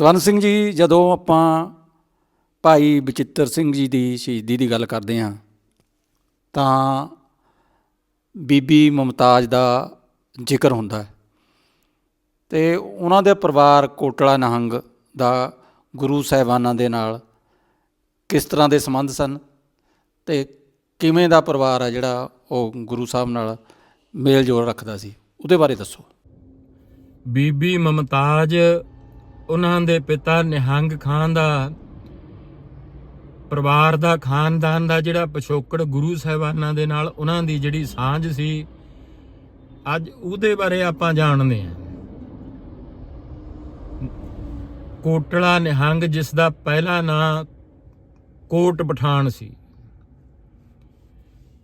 ਸਵਰਨ ਸਿੰਘ ਜੀ, ਜਦੋਂ ਆਪਾਂ ਭਾਈ ਬਚਿੱਤਰ ਸਿੰਘ ਜੀ ਦੀ ਸ਼ਹੀਦੀ ਦੀ ਗੱਲ ਕਰਦੇ ਹਾਂ, ਤਾਂ ਬੀਬੀ ਮੁਮਤਾਜ਼ ਦਾ ਜ਼ਿਕਰ ਹੁੰਦਾ ਹੈ। ਤੇ ਉਹਨਾਂ ਦੇ ਪਰਿਵਾਰ ਕੋਟਲਾ ਨਹੰਗ ਦਾ ਗੁਰੂ ਸਾਹਿਬਾਨਾਂ ਦੇ ਨਾਲ ਕਿਸ ਤਰ੍ਹਾਂ ਦੇ ਸੰਬੰਧ ਸਨ ਤੇ ਕਿਵੇਂ ਦਾ ਪਰਿਵਾਰ ਆ ਜਿਹੜਾ ਉਹ ਗੁਰੂ ਸਾਹਿਬ ਨਾਲ ਮੇਲ ਜੋਲ ਰੱਖਦਾ ਸੀ, ਉਹਦੇ ਬਾਰੇ ਦੱਸੋ। ਬੀਬੀ ਮਮਤਾਜ ਉਹਨਾਂ ਦੇ ਪਿਤਾ ਨਿਹੰਗ ਖਾਨ ਦਾ ਪਰਿਵਾਰ ਦਾ, ਖਾਨਦਾਨ ਦਾ ਜਿਹੜਾ ਪਿਛੋਕੜ ਗੁਰੂ ਸਾਹਿਬਾਨਾਂ ਦੇ ਨਾਲ ਉਹਨਾਂ ਦੀ ਜਿਹੜੀ ਸਾਂਝ ਸੀ, ਅੱਜ ਉਹਦੇ ਬਾਰੇ ਆਪਾਂ ਜਾਣਦੇ ਹਾਂ। ਕੋਟਲਾ ਨਿਹੰਗ ਜਿਸ ਦਾ ਪਹਿਲਾ ਨਾਂ ਕੋਟ ਪਠਾਨ ਸੀ।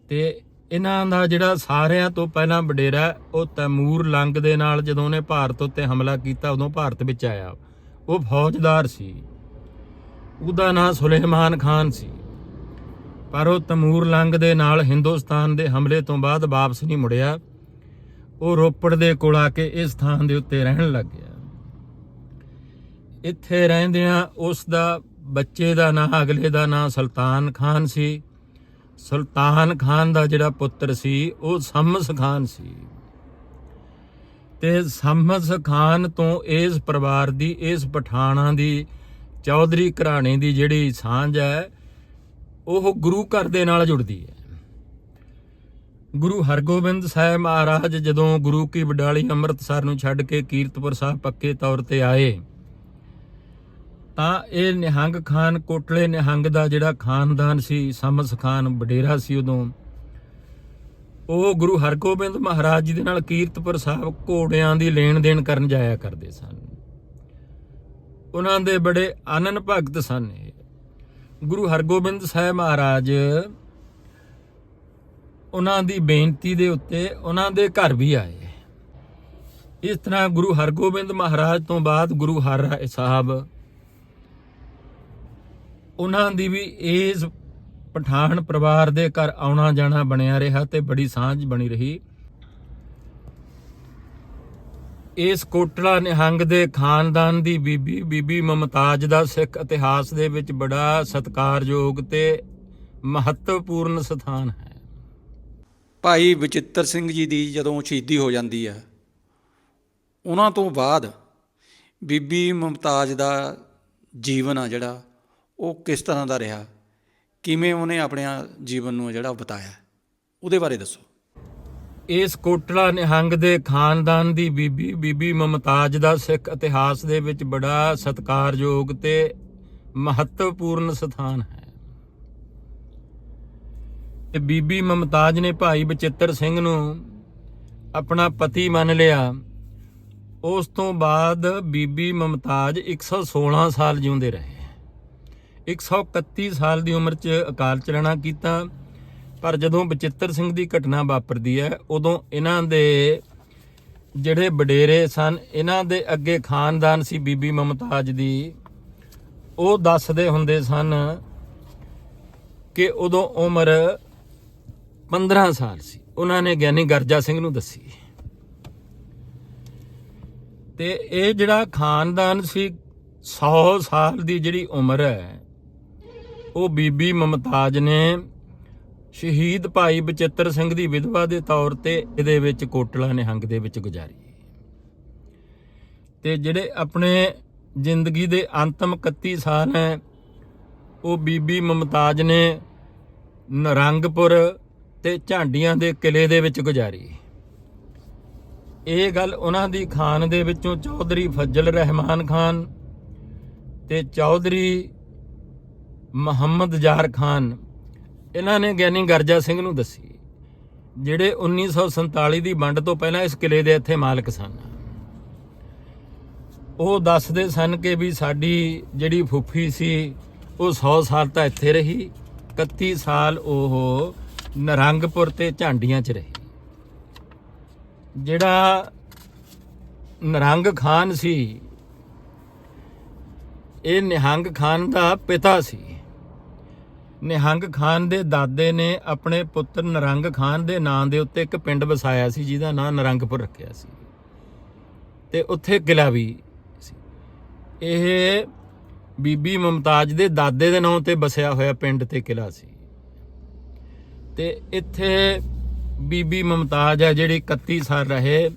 ਤੇ ਇਹਨਾਂ ਦਾ ਜਿਹੜਾ ਸਾਰਿਆਂ ਤੋਂ ਪਹਿਲਾਂ ਵਡੇਰਾ, ਉਹ ਤੈਮੂਰ ਲੰਗ ਦੇ ਨਾਲ ਜਦੋਂ ਉਹਨੇ ਭਾਰਤ ਉੱਤੇ ਹਮਲਾ ਕੀਤਾ, ਉਦੋਂ ਭਾਰਤ ਵਿੱਚ ਆਇਆ। ਉਹ ਫੌਜਦਾਰ ਸੀ। ਉਹਦਾ ਨਾਂ ਸੁਲੇਮਾਨ ਖਾਨ ਸੀ। ਪਰ ਉਹ ਤਮੂਰ ਲੰਗ ਦੇ ਨਾਲ ਹਿੰਦੁਸਤਾਨ ਦੇ ਹਮਲੇ ਤੋਂ ਬਾਅਦ ਵਾਪਸ ਨਹੀਂ ਮੁੜਿਆ। ਉਹ ਰੋਪੜ ਦੇ ਕੋਲ ਆ ਕੇ ਇਸ ਥਾਂ ਦੇ ਉੱਤੇ ਰਹਿਣ ਲੱਗ ਗਿਆ। ਇੱਥੇ ਰਹਿੰਦਿਆਂ ਉਸ ਦਾ ਬੱਚੇ ਦਾ ਨਾਂ, ਅਗਲੇ ਦਾ ਨਾਂ ਸੁਲਤਾਨ ਖਾਨ ਸੀ। ਸੁਲਤਾਨ ਖਾਨ ਦਾ ਜਿਹੜਾ ਪੁੱਤਰ ਸੀ, ਉਹ ਸਮਸ ਖਾਨ ਸੀ। ਤੇ ਸਮਸ ਖਾਨ ਤੋਂ ਇਸ ਪਰਿਵਾਰ ਦੀ, ਇਸ ਪਠਾਣਾ ਦੀ, ਚੌਧਰੀ ਘਰਾਣੇ ਦੀ ਜਿਹੜੀ ਸਾਂਝ ਹੈ, ਉਹ ਗੁਰੂ ਘਰ ਦੇ ਨਾਲ ਜੁੜਦੀ ਹੈ। ਗੁਰੂ ਹਰਗੋਬਿੰਦ ਸਾਹਿਬ ਮਹਾਰਾਜ ਜਦੋਂ ਗੁਰੂ ਕੀ ਬਡਾਲੀ ਅੰਮ੍ਰਿਤਸਰ ਨੂੰ ਛੱਡ ਕੇ ਕੀਰਤਪੁਰ ਸਾਹਿਬ ਪੱਕੇ ਤੌਰ ਤੇ ਆਏ, ਤਾਂ ਇਹ ਨਿਹੰਗ ਖਾਨ, ਕੋਟਲੇ ਨਿਹੰਗ ਦਾ ਜਿਹੜਾ ਖਾਨਦਾਨ ਸੀ, ਸਮਸ ਖਾਨ ਵਡੇਰਾ ਸੀ ਉਦੋਂ ਉਹ ਗੁਰੂ ਹਰਗੋਬਿੰਦ ਮਹਾਰਾਜ ਜੀ ਦੇ ਨਾਲ ਕੀਰਤਪੁਰ ਸਾਹਿਬ ਘੋੜਿਆਂ ਦੀ ਲੈਣ ਦੇਣ ਕਰਨ ਜਾਇਆ ਕਰਦੇ ਸਨ। ਉਹਨਾਂ ਦੇ ਬੜੇ ਆਨੰਦ ਭਗਤ ਸਨ ਗੁਰੂ ਹਰਗੋਬਿੰਦ ਸਾਹਿਬ ਮਹਾਰਾਜ ਉਹਨਾਂ ਦੀ ਬੇਨਤੀ ਦੇ ਉੱਤੇ ਉਹਨਾਂ ਦੇ ਘਰ ਵੀ ਆਏ। ਇਸ ਤਰ੍ਹਾਂ ਗੁਰੂ ਹਰਗੋਬਿੰਦ ਮਹਾਰਾਜ ਤੋਂ ਬਾਅਦ ਗੁਰੂ ਹਰਿ ਸਾਹਿਬ, ਉਹਨਾਂ ਦੀ ਵੀ ਇਸ ਪਠਾਨ ਪਰਿਵਾਰ ਦੇ ਘਰ ਆਉਣਾ ਜਾਣਾ ਬਣਿਆ ਰਿਹਾ ਤੇ ਬੜੀ ਸਾਂਝ ਬਣੀ ਰਹੀ। ਇਸ ਕੋਟਲਾ ਨਿਹੰਗ ਦੇ ਖਾਨਦਾਨ ਦੀ ਬੀਬੀ ਬੀਬੀ ਮਮਤਾਜ ਦਾ ਸਿੱਖ ਇਤਿਹਾਸ ਦੇ ਵਿੱਚ ਬੜਾ ਸਤਿਕਾਰਯੋਗ ਤੇ ਮਹੱਤਵਪੂਰਨ ਸਥਾਨ ਹੈ। ਭਾਈ ਬਚਿੱਤਰ ਸਿੰਘ ਜੀ ਦੀ ਜਦੋਂ ਸ਼ਹੀਦੀ ਹੋ ਜਾਂਦੀ ਹੈ, ਉਹਨਾਂ ਤੋਂ ਬਾਅਦ ਬੀਬੀ ਮੁਮਤਾਜ਼ ਦਾ ਜੀਵਨ ਆ ਜਿਹੜਾ, ਉਹ ਕਿਸ ਤਰ੍ਹਾਂ ਦਾ ਰਿਹਾ? ਕਿਵੇਂ ਉਹਨੇ ਆਪਣੇ ਜੀਵਨ ਨੂੰ ਜਿਹੜਾ ਬਤਾਇਆ? ਉਹਦੇ ਬਾਰੇ ਦੱਸੋ। ਇਸ ਕੋਟਲਾ ਨਿਹੰਗ ਦੇ ਖਾਨਦਾਨ ਦੀ ਬੀਬੀ ਬੀਬੀ ਮਮਤਾਜ ਦਾ ਸਿੱਖ ਇਤਿਹਾਸ ਦੇ ਵਿੱਚ ਬੜਾ ਸਤਿਕਾਰਯੋਗ ਤੇ ਮਹੱਤਵਪੂਰਨ ਸਥਾਨ ਹੈ। ਤੇ ਬੀਬੀ ਮਮਤਾਜ ਨੇ ਭਾਈ ਬਚਿੱਤਰ ਸਿੰਘ ਨੂੰ ਆਪਣਾ ਪਤੀ ਮੰਨ ਲਿਆ। ਉਸ ਤੋਂ ਬਾਅਦ ਬੀਬੀ ਮਮਤਾਜ 116 ਸਾਲ ਜਿਉਂਦੇ ਰਹੇ। 131 ਸਾਲ ਦੀ ਉਮਰ 'ਚ ਅਕਾਲ ਚਲਾਣਾ ਕੀਤਾ। ਪਰ ਜਦੋਂ ਬਚਿੱਤਰ ਸਿੰਘ ਦੀ ਘਟਨਾ ਵਾਪਰਦੀ ਹੈ, ਉਦੋਂ ਇਹਨਾਂ ਦੇ ਜਿਹੜੇ ਵਡੇਰੇ ਸਨ, ਇਹਨਾਂ ਦੇ ਅੱਗੇ ਖਾਨਦਾਨ ਸੀ ਬੀਬੀ ਮਮਤਾਜ ਦੀ। ਉਹ ਦੱਸਦੇ ਹੁੰਦੇ ਸਨ ਕਿ ਉਦੋਂ ਉਮਰ 15 ਸਾਲ ਸੀ। ਉਹਨਾਂ ਨੇ ਗਿਆਨੀ ਗਰਜਾ ਸਿੰਘ ਨੂੰ ਦੱਸੀ। ਤੇ ਇਹ ਜਿਹੜਾ ਖਾਨਦਾਨ ਸੀ 100 ਸਾਲ ਦੀ ਜਿਹੜੀ ਉਮਰ ਹੈ ਉਹ ਬੀਬੀ ਮਮਤਾਜ ਨੇ ਸ਼ਹੀਦ ਭਾਈ ਬਚਿੱਤਰ ਸਿੰਘ ਦੀ ਵਿਧਵਾ ਦੇ ਤੌਰ ਤੇ ਇਹਦੇ ਵਿੱਚ ਕੋਟਲਾ ਨਿਹੰਗ ਦੇ ਵਿੱਚ ਗੁਜ਼ਾਰੀ। ਤੇ ਜਿਹੜੇ ਆਪਣੇ ਜ਼ਿੰਦਗੀ ਦੇ ਅੰਤਮ 31 ਸਾਲ ਹੈ, ਉਹ ਬੀਬੀ ਮਮਤਾਜ ਨੇ ਨਰੰਗਪੁਰ ਤੇ ਝਾਂਡੀਆਂ ਦੇ ਕਿਲੇ ਦੇ ਵਿੱਚ ਗੁਜ਼ਾਰੀ। ਇਹ ਗੱਲ ਉਹਨਾਂ ਦੀ ਖਾਨ ਦੇ ਵਿੱਚੋਂ ਚੌਧਰੀ ਫਜ਼ਲ ਰਹਿਮਾਨ ਖਾਨ ਤੇ ਚੌਧਰੀ ਮੁਹੰਮਦ ਜਾਰ ਖਾਨ, ਇਹਨਾਂ ਨੇ ਗਿਆਨੀ ਗਰਜਾ ਸਿੰਘ ਨੂੰ ਦੱਸੀ, ਜਿਹੜੇ 1947 ਦੀ ਵੰਡ ਤੋਂ ਪਹਿਲਾਂ ਇਸ ਕਿਲੇ ਦੇ ਇੱਥੇ ਮਾਲਕ ਸਨ। ਉਹ ਦੱਸਦੇ ਸਨ ਕਿ ਵੀ ਸਾਡੀ ਜਿਹੜੀ ਫੁੱਫੀ ਸੀ, ਉਹ 100 ਸਾਲ ਤਾਂ ਇੱਥੇ ਰਹੀ 31 ਸਾਲ ਉਹ ਨਰੰਗਪੁਰ ਤੇ ਝਾਂਡੀਆਂ 'ਚ ਰਹੀ। ਜਿਹੜਾ ਨਰੰਗ ਖਾਨ ਸੀ, ਇਹ ਨਿਹੰਗ ਖਾਨ ਦਾ ਪਿਤਾ ਸੀ। ਨਿਹੰਗ ਖਾਨ ਦੇ ਦਾਦੇ ਨੇ ਆਪਣੇ ਪੁੱਤਰ ਨਰੰਗ ਖਾਨ ਦੇ ਨਾਂ ਦੇ ਉੱਤੇ ਇੱਕ ਪਿੰਡ ਵਸਾਇਆ ਸੀ, ਜਿਹਦਾ ਨਾਂ ਨਰੰਗਪੁਰ ਰੱਖਿਆ ਸੀ। ਤੇ ਉੱਥੇ ਕਿਲਾ ਵੀ ਸੀ। ਇਹ ਬੀਬੀ ਮਮਤਾਜ ਦੇ ਦਾਦੇ ਦੇ ਨਾਂ ਤੇ ਵਸਿਆ ਹੋਇਆ ਪਿੰਡ ਤੇ ਕਿਲਾ ਸੀ। ਤੇ ਇੱਥੇ ਬੀਬੀ ਮਮਤਾਜ ਹੈ ਜਿਹੜੀ 31 ਸਾਲ ਰਹੇ,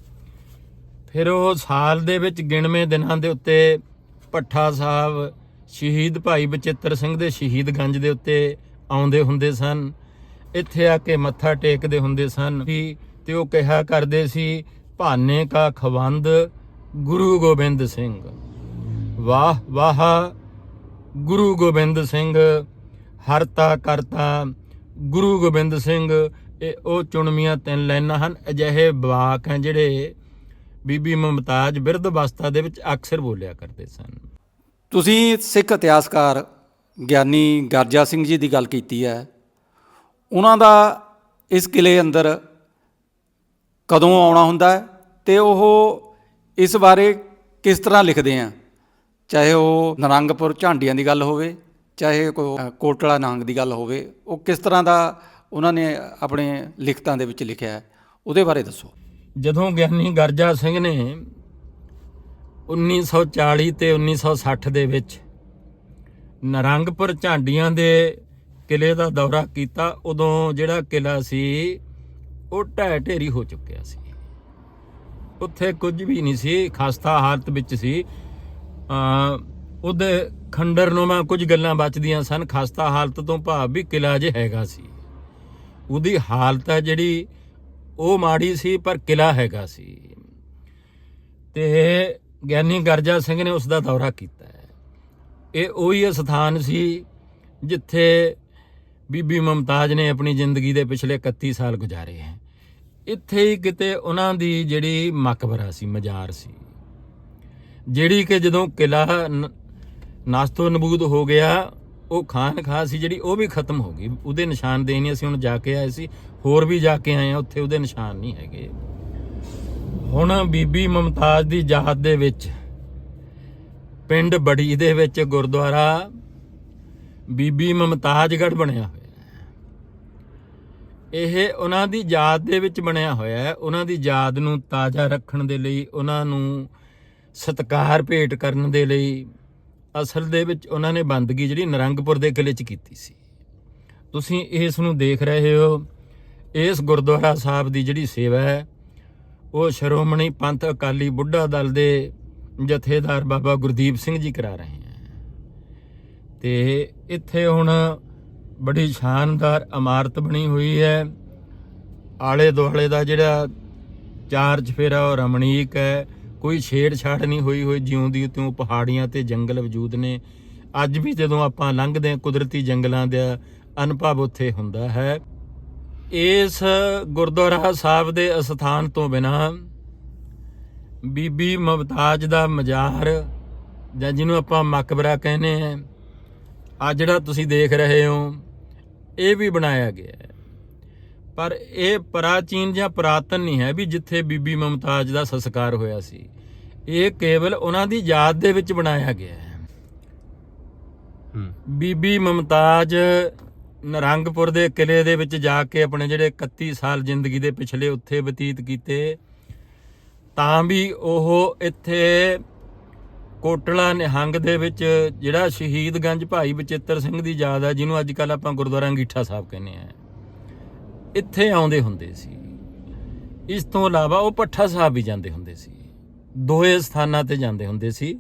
ਫਿਰ ਉਹ ਸਾਲ ਦੇ ਵਿੱਚ ਗਿਣਵੇਂ ਦਿਨਾਂ ਦੇ ਉੱਤੇ ਭੱਠਾ ਸਾਹਿਬ ਸ਼ਹੀਦ ਭਾਈ ਬਚਿੱਤਰ ਸਿੰਘ ਦੇ ਸ਼ਹੀਦ ਗੰਜ ਦੇ ਉੱਤੇ ਆਉਂਦੇ ਹੁੰਦੇ ਸਨ। ਇੱਥੇ ਆ ਕੇ ਮੱਥਾ ਟੇਕਦੇ ਹੁੰਦੇ ਸਨ ਵੀ ਤੇ ਉਹ ਕਿਹਾ ਕਰਦੇ ਸੀ, ਭਾਨੇ ਕਾ ਖਵੰਦ ਗੁਰੂ ਗੋਬਿੰਦ ਸਿੰਘ। ਵਾਹ ਵਾਹ, ਗੁਰੂ ਗੋਬਿੰਦ ਸਿੰਘ ਹਰਤਾ ਕਰਤਾ ਗੁਰੂ ਗੋਬਿੰਦ ਸਿੰਘ। ਇਹ ਉਹ ਚੁਣਵੀਆਂ ਤਿੰਨ ਲਾਈਨਾਂ ਹਨ, ਅਜਿਹੇ ਵਾਕ ਹਨ ਜਿਹੜੇ ਬੀਬੀ ਮਮਤਾਜ ਬਿਰਧ ਅਵਸਥਾ ਦੇ ਵਿੱਚ ਅਕਸਰ ਬੋਲਿਆ ਕਰਦੇ ਸਨ। ਤੁਸੀਂ ਸਿੱਖ ਇਤਿਹਾਸਕਾਰ ਗਿਆਨੀ ਗਰਜਾ ਸਿੰਘ ਜੀ ਦੀ ਗੱਲ ਕੀਤੀ ਹੈ। ਉਹਨਾਂ ਦਾ ਇਸ ਕਿਲੇ ਅੰਦਰ ਕਦੋਂ ਆਉਣਾ ਹੁੰਦਾ ਹੈ ਤੇ ਉਹ ਇਸ ਬਾਰੇ ਕਿਸ ਤਰ੍ਹਾਂ ਲਿਖਦੇ ਆ? ਚਾਹੇ ਉਹ ਨਰੰਗਪੁਰ ਝਾਂਡੀਆਂ ਦੀ ਗੱਲ ਹੋਵੇ, ਚਾਹੇ ਕੋਈ ਕੋਟਲਾ ਨਾਂਗ ਦੀ ਗੱਲ ਹੋਵੇ, ਉਹ ਕਿਸ ਤਰ੍ਹਾਂ ਦਾ ਉਹਨਾਂ ਨੇ ਆਪਣੇ ਲਿਖਤਾਂ ਦੇ ਵਿੱਚ ਲਿਖਿਆ ਹੈ, ਉਹਦੇ ਬਾਰੇ ਦੱਸੋ। ਜਦੋਂ ਗਿਆਨੀ ਗਰਜਾ ਸਿੰਘ ਨੇ 1940 ਤੇ 1960 ਦੇ ਵਿੱਚ ਨਰੰਗਪੁਰ ਝਾਂਡੀਆਂ ਦੇ ਕਿਲੇ ਦਾ ਦੌਰਾ ਕੀਤਾ। ਉਦੋਂ ਜਿਹੜਾ ਕਿਲਾ ਸੀ, ਉਹ ਢਹਿ ਢੇਰੀ ਹੋ ਚੁੱਕਿਆ ਸੀ। ਉੱਥੇ ਕੁਝ ਵੀ ਨਹੀਂ ਸੀ, ਖਸਤਾ ਹਾਲਤ ਵਿੱਚ ਸੀ। ਉਹਦੇ ਖੰਡਰ ਨੂੰ ਮੈਂ ਕੁਝ ਗੱਲਾਂ ਬਚਦੀਆਂ ਸਨ। ਖਸਤਾ ਹਾਲਤ ਤੋਂ ਭਾਵ ਵੀ ਕਿਲਾ ਜੇ ਹੈਗਾ ਸੀ। ਉਹਦੀ ਹਾਲਤ ਹੈ ਜਿਹੜੀ ਉਹ ਮਾੜੀ ਸੀ, ਪਰ ਕਿਲਾ ਹੈਗਾ ਸੀ। ਤੇ ਗਿਆਨੀ ਗਰਜਾ ਸਿੰਘ ਨੇ ਉਸ ਦਾ ਦੌਰਾ ਕੀਤਾ ਹੈ। ਇਹ ਉਹੀ ਸਥਾਨ ਸੀ ਜਿੱਥੇ ਬੀਬੀ ਮਮਤਾਜ ਨੇ ਆਪਣੀ ਜ਼ਿੰਦਗੀ ਦੇ ਪਿਛਲੇ 31 ਸਾਲ ਗੁਜ਼ਾਰੇ ਹੈ। ਇੱਥੇ ਹੀ ਕਿਤੇ ਉਹਨਾਂ ਦੀ ਜਿਹੜੀ ਮਕਬਰਾ ਸੀ, ਮਜ਼ਾਰ ਸੀ। ਜਿਹੜੀ ਕਿ ਜਦੋਂ ਕਿਲਾ ਨ- ਨਸਤੋ ਨਬੂਦ ਹੋ ਗਿਆ, ਉਹ ਖਾਨ ਖਾ ਸੀ, ਜਿਹੜੀ ਉਹ ਵੀ ਖਤਮ ਹੋ ਗਈ। ਉਹਦੇ ਨਿਸ਼ਾਨਦੇਹੀ ਨਹੀਂ ਅਸੀਂ ਹੁਣ ਜਾ ਕੇ ਆਏ ਸੀ। ਹੋਰ ਵੀ ਜਾ ਕੇ ਆਏ ਆ ਉੱਥੇ ਉਹਦੇ ਨਿਸ਼ਾਨ ਨਹੀਂ ਹੈਗੇ। ਹੁਣ ਬੀਬੀ ਮਮਤਾਜ ਦੀ ਯਾਦ ਦੇ ਵਿੱਚ ਪਿੰਡ ਬੜੀ ਦੇ ਵਿੱਚ ਗੁਰਦੁਆਰਾ ਬੀਬੀ ਮਮਤਾਜਗੜ ਬਣਿਆ ਹੋਇਆ ਇਹ ਉਹਨਾਂ ਦੀ ਯਾਦ ਦੇ ਵਿੱਚ ਬਣਿਆ ਹੋਇਆ ਹੈ। ਉਹਨਾਂ ਦੀ ਯਾਦ ਨੂੰ ਤਾਜ਼ਾ ਰੱਖਣ ਦੇ ਲਈ, ਉਹਨਾਂ ਨੂੰ ਸਤਿਕਾਰ ਭੇਟ ਕਰਨ ਦੇ ਲਈ ਅਸਲ ਦੇ ਵਿੱਚ ਉਹਨਾਂ ਨੇ ਬੰਦਗੀ ਜਿਹੜੀ ਨਰੰਗਪੁਰ ਦੇ ਕਿਲੇ 'ਚ ਕੀਤੀ ਸੀ। ਤੁਸੀਂ ਇਸ ਨੂੰ ਦੇਖ ਰਹੇ ਹੋ। ਇਸ ਗੁਰਦੁਆਰਾ ਸਾਹਿਬ ਦੀ ਜਿਹੜੀ ਸੇਵਾ ਹੈ ਉਹ ਸ਼੍ਰੋਮਣੀ ਪੰਥ ਅਕਾਲੀ ਬੁੱਢਾ ਦਲ ਦੇ ਜਥੇਦਾਰ ਬਾਬਾ ਗੁਰਦੀਪ ਸਿੰਘ ਜੀ ਕਰਾ ਰਹੇ ਹੈ। ਤੇ ਇੱਥੇ ਹੁਣ ਬੜੀ ਸ਼ਾਨਦਾਰ ਇਮਾਰਤ ਬਣੀ ਹੋਈ ਹੈ। ਆਲੇ ਦੁਆਲੇ ਦਾ ਜਿਹੜਾ ਚਾਰ ਚਫੇਰਾ ਉਹ ਰਮਣੀਕ ਹੈ। ਕੋਈ ਛੇੜਛਾੜ ਨਹੀਂ ਹੋਈ ਹੋਈ, ਜਿਉਂ ਦੀ ਤਿਉਂ ਪਹਾੜੀਆਂ ਤੇ ਜੰਗਲ ਵਜੂਦ ਨੇ। ਅੱਜ ਵੀ ਜਦੋਂ ਆਪਾਂ ਲੰਘਦੇ ਹਾਂ ਕੁਦਰਤੀ ਜੰਗਲਾਂ ਦਾ ਅਨੁਭਵ ਉੱਥੇ ਹੁੰਦਾ ਹੈ। ਇਸ ਗੁਰਦੁਆਰਾ ਸਾਹਿਬ ਦੇ ਅਸਥਾਨ ਤੋਂ ਬਿਨਾ ਬੀਬੀ ਮਮਤਾਜ ਦਾ ਮਜ਼ਾਰ ਜਾਂ ਜਿਹਨੂੰ ਆਪਾਂ ਮਕਬਰਾ ਕਹਿੰਦੇ ਆ ਆ ਜਿਹੜਾ ਤੁਸੀਂ ਦੇਖ ਰਹੇ ਹੋ ਇਹ ਵੀ ਬਣਾਇਆ ਗਿਆ ਹੈ। ਪਰ ਇਹ ਪ੍ਰਾਚੀਨ ਜਾਂ ਪੁਰਾਤਨ ਨਹੀਂ ਹੈ ਵੀ ਜਿੱਥੇ ਬੀਬੀ ਮਮਤਾਜ ਦਾ ਸੰਸਕਾਰ ਹੋਇਆ ਸੀ। ਇਹ ਕੇਵਲ ਉਹਨਾਂ ਦੀ ਯਾਦ ਦੇ ਵਿੱਚ ਬਣਾਇਆ ਗਿਆ ਹੈ। ਬੀਬੀ ਮਮਤਾਜ ਨਰੰਗਪੁਰ ਦੇ ਕਿਲੇ ਦੇ ਵਿੱਚ ਜਾ ਕੇ ਆਪਣੇ ਜਿਹੜੇ 31 ਸਾਲ ਜ਼ਿੰਦਗੀ ਦੇ ਪਿਛਲੇ ਉੱਥੇ ਬਤੀਤ ਕੀਤੇ, ਤਾਂ ਵੀ ਉਹ ਇੱਥੇ ਕੋਟਲਾ ਨਿਹੰਗ ਦੇ ਵਿੱਚ ਜਿਹੜਾ ਸ਼ਹੀਦਗੰਜ ਭਾਈ ਬਚਿੱਤਰ ਸਿੰਘ ਦੀ ਯਾਦ ਹੈ ਜਿਹਨੂੰ ਅੱਜ ਕੱਲ ਆਪਾਂ ਗੁਰਦੁਆਰਾ ਅੰਗੀਠਾ ਸਾਹਿਬ ਕਹਿੰਦੇ ਆ। ਇੱਥੇ ਆਉਂਦੇ ਹੁੰਦੇ ਸੀ। ਇਸ ਤੋਂ ਇਲਾਵਾ ਉਹ ਪੱਠਾ ਸਾਹਿਬ ਵੀ ਜਾਂਦੇ ਹੁੰਦੇ ਸੀ। ਦੋਏ ਸਥਾਨਾਂ ਤੇ ਜਾਂਦੇ ਹੁੰਦੇ ਸੀ।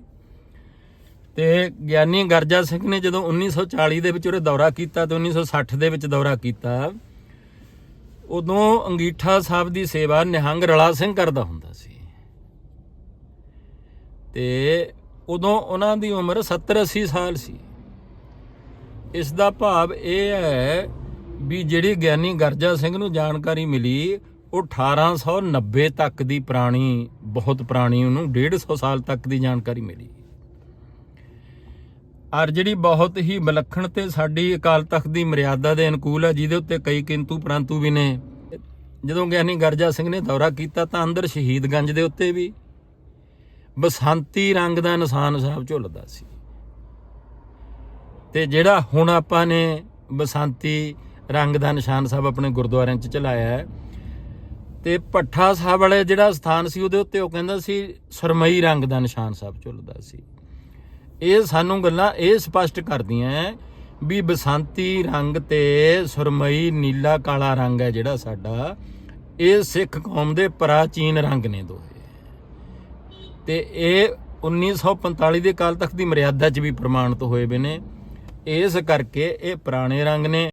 ਤੇ ਗਿਆਨੀ ਗਰਜਾ ਸਿੰਘ ਨੇ ਜਦੋਂ 1940 ਦੇ ਵਿੱਚ ਉਹਨੇ ਦੌਰਾ ਕੀਤਾ ਤੇ 1960 ਦੇ ਵਿੱਚ ਦੌਰਾ ਕੀਤਾ, ਉਦੋਂ ਅੰਗੀਠਾ ਸਾਹਿਬ ਦੀ ਸੇਵਾ ਨਿਹੰਗ ਰਲਾ ਸਿੰਘ ਕਰਦਾ ਹੁੰਦਾ ਸੀ। ਤੇ ਉਦੋਂ ਉਹਨਾਂ ਦੀ ਉਮਰ 70 80 ਸਾਲ ਸੀ। ਇਸ ਦਾ ਭਾਵ ਇਹ ਹੈ ਵੀ ਜਿਹੜੀ ਗਿਆਨੀ ਗਰਜਾ ਸਿੰਘ ਨੂੰ ਜਾਣਕਾਰੀ ਮਿਲੀ, ਉਹ 1890 ਤੱਕ ਦੀ ਪੁਰਾਣੀ, ਬਹੁਤ ਪੁਰਾਣੀ, ਉਹਨੂੰ 150 ਸਾਲ ਤੱਕ ਦੀ ਜਾਣਕਾਰੀ ਮਿਲੀ। ਔਰ ਜਿਹੜੀ ਬਹੁਤ ਹੀ ਵਿਲੱਖਣ ਤੇ ਸਾਡੀ ਅਕਾਲ ਤਖਤ ਦੀ ਮਰਿਆਦਾ ਦੇ ਅਨੁਕੂਲ ਹੈ, ਜਿਹਦੇ ਉੱਤੇ ਕਈ ਕਿੰਤੂ ਪ੍ਰੰਤੂ ਵੀ ਨੇ। ਜਦੋਂ ਗਿਆਨੀ ਗਰਜਾ ਸਿੰਘ ਨੇ ਦੌਰਾ ਕੀਤਾ ਤਾਂ ਅੰਦਰ ਸ਼ਹੀਦਗੰਜ ਦੇ ਉੱਤੇ ਵੀ ਬਸੰਤੀ ਰੰਗ ਦਾ ਨਿਸ਼ਾਨ ਸਾਹਿਬ ਝੁੱਲਦਾ ਸੀ। ਤੇ ਜਿਹੜਾ ਹੁਣ ਆਪਾਂ ਨੇ ਬਸੰਤੀ ਰੰਗ ਦਾ ਨਿਸ਼ਾਨ ਸਾਹਿਬ ਆਪਣੇ ਗੁਰਦੁਆਰਿਆਂ 'ਚ ਚਲਾਇਆ ਹੈ, ਤੇ ਪੱਠਾ ਸਾਹਿਬ ਵਾਲੇ ਜਿਹੜਾ ਸਥਾਨ ਸੀ ਉਹਦੇ ਉੱਤੇ ਉਹ ਕਹਿੰਦਾ ਸੀ, ਸਰਮਈ ਰੰਗ ਦਾ ਨਿਸ਼ਾਨ ਸਾਹਿਬ ਝੁੱਲਦਾ ਸੀ। ਇਹ ਸਾਨੂੰ ਗੱਲਾਂ ਇਹ ਸਪਸ਼ਟ ਕਰਦੀਆਂ ਹੈ ਵੀ ਬਸੰਤੀ ਰੰਗ ਤੇ ਸੁਰਮਈ ਨੀਲਾ ਕਾਲਾ ਰੰਗ ਹੈ ਜਿਹੜਾ ਸਾਡਾ, ਇਹ ਸਿੱਖ ਕੌਮ ਦੇ ਪ੍ਰਾਚੀਨ ਰੰਗ ਨੇ ਦੋਹੇ। ਤੇ ਇਹ 1945 ਦੇ ਕਾਲ ਤੱਕ ਦੀ ਮਰਿਆਦਾ 'ਚ ਵੀ ਪ੍ਰਮਾਣਿਤ ਹੋਏ ਵੇ ਨੇ। ਇਸ ਕਰਕੇ ਇਹ ਪੁਰਾਣੇ ਰੰਗ ਨੇ।